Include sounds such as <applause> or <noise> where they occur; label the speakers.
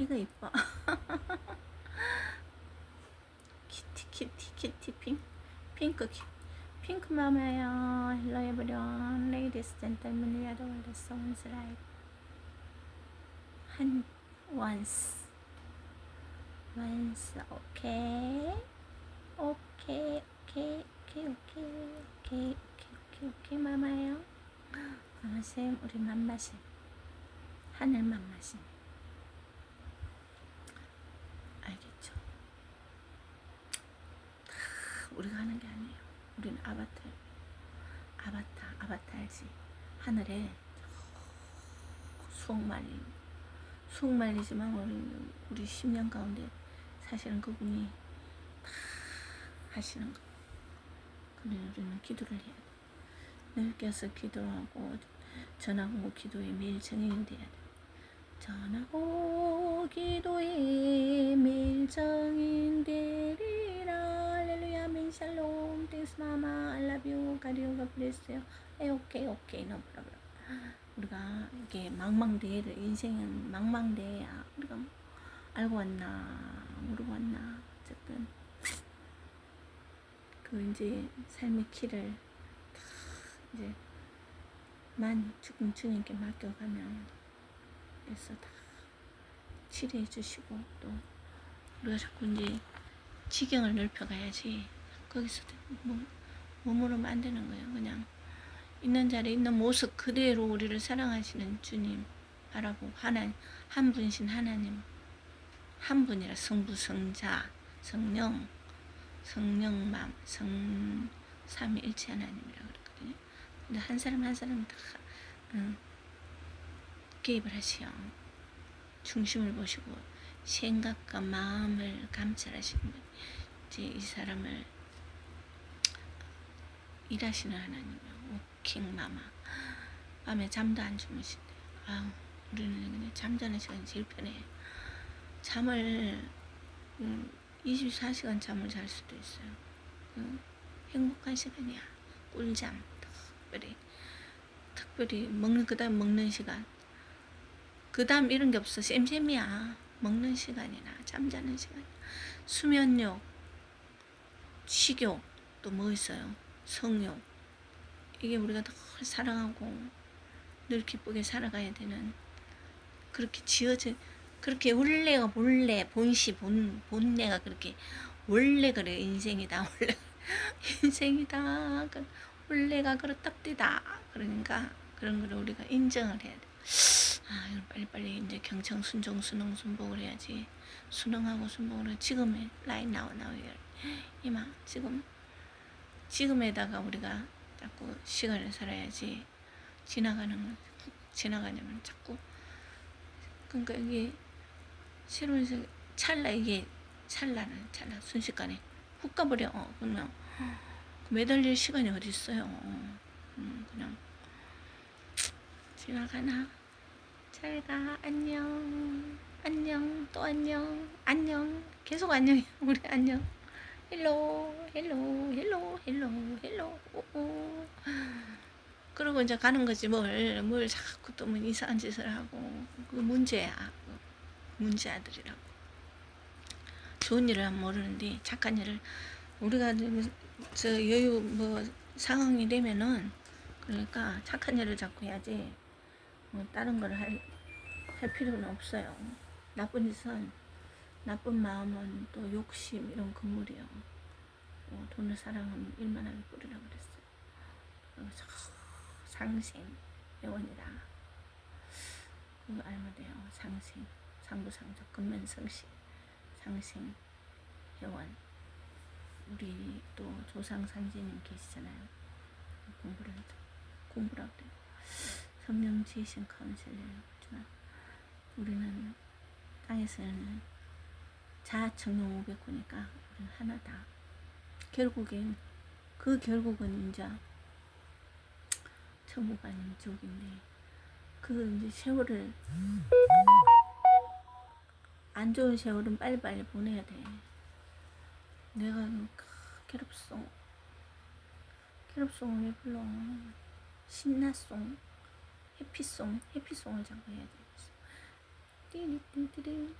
Speaker 1: 이거 이뻐. 키티 키티 키티 핑 핑크 키 핑크 everyone, ladies, gentlemen, we are all the songs right. 한 once, once, okay, okay, okay, okay, okay, okay, okay, okay, 마마요. 마마쌤, 우리 맘마쌤, 하늘 맘마쌤. 알겠죠? 다 우리가 하는 게 아니에요. 우리는 아바타, 아바타, 아바타 알지? 하늘에 수억 말린, 수억 말리지만 우리, 우리 10년 가운데 사실은 그분이 다 하시는 거. 근데 우리는 기도를 해야 돼. 늘 껴서 기도하고 전하고 기도에 매일 정인이 돼야 돼. 전하고 기도에 매일 정인 되리라 할렐루야 멘 땡스 마마 I love you. God bless you. 에 오케이 오케이. no problem 우리가 이게 망망대해를 인생은 망망대해야 우리가 뭐 알고 왔나 모르고 왔나 어쨌든. 그 이제 삶의 길을 다 이제 만 죽은 주님께 맡겨가면 그래서 다 치료해 주시고 또 우리가 자꾸 이제 지경을 넓혀가야지 거기서 뭐, 머무르면 안 되는 거예요. 그냥 있는 자리에 있는 모습 그대로 우리를 사랑하시는 주님 바라고 하나 한 분이신 하나님. 한 분이라 성부 성자 성령 성령맘 성 삼위일체 하나님이라고 그랬거든요. 근데 한 사람 한 사람 다 응, 개입을 하시어. 중심을 보시고 생각과 마음을 감찰하시는 분 이제 이 사람을 일하시는 하나님이요. 워킹 마마. 밤에 잠도 안 주무신대. 아우 우리는 그냥 잠자는 시간이 제일 편해 잠을 음, 24시간 잠을 잘 수도 있어요. 그 행복한 시간이야. 꿀잠 특별히. 특별히 먹는 그 다음 먹는 시간. 그 다음 이런 게 없어. 쌤쌤이야. 먹는 시간이나 잠자는 시간. 수면욕 식욕 또 뭐 있어요 성욕 이게 우리가 늘 사랑하고 늘 기쁘게 살아가야 되는 그렇게 지어져 그렇게 원래가 본래 본시 본 본래가 그렇게 원래 그래 인생이다 <laughs> 원래 인생이다 그 원래가 그렇답디다 그러니까 그런 걸 우리가 인정을 해야 돼. 아, 빨리빨리 이제 경청 순종 순응 순복을 해야지. 순응하고 순복을 해. 지금의 라인 나와 이마 지금 지금에다가 우리가 자꾸 시간을 살아야지 지나가는 건 지나가냐면 자꾸. 그러니까 이게 세- 찰나 이게 찰나는 찰나 순식간에 훅 가버려. 어, 그냥 매달릴 시간이 어디 있어요? 음, 그냥 지나가나? 잘 가. 안녕. 안녕. 또 안녕. 안녕. 계속 안녕. <laughs> 우리 안녕 헬로 헬로 헬로 헬로 헬로. 그러고 이제 가는 거지 뭘. 뭘 자꾸 또 뭐 이상한 짓을 하고. 그 문제야. 그 문제 아들이라고. 좋은 일을 하면 모르는데 착한 일을. 우리가 저 여유 뭐 상황이 되면은 그러니까 착한 일을 자꾸 해야지. 뭐 다른 걸 할 할 필요는 없어요. 나쁜 짓은 나쁜 마음은 또 욕심 이런 그물이요. 어, 돈을 사랑하면 일만 하게 뿌리라 그랬어요. 그래서 상생 회원이다. 그거 알면 돼요. 상생 상부상적 근면성시 상생 회원 우리 또 조상 산지님 계시잖아요. 공부를. 공부를 하고 성령 지신 카운셀러였지만 우리는 땅에서는 자아청룡 500호니까 우리는 하나다. 결국엔 그 결국은 이제 천국 아닌 지옥인데 그 이제 세월을 안 좋은 세월은 빨리빨리 보내야 돼. 내가 그 괴롭송 괴롭송을 왜 불러 신나송 해피송 해피송을 자꾸 해야 돼 띠리띠리띠리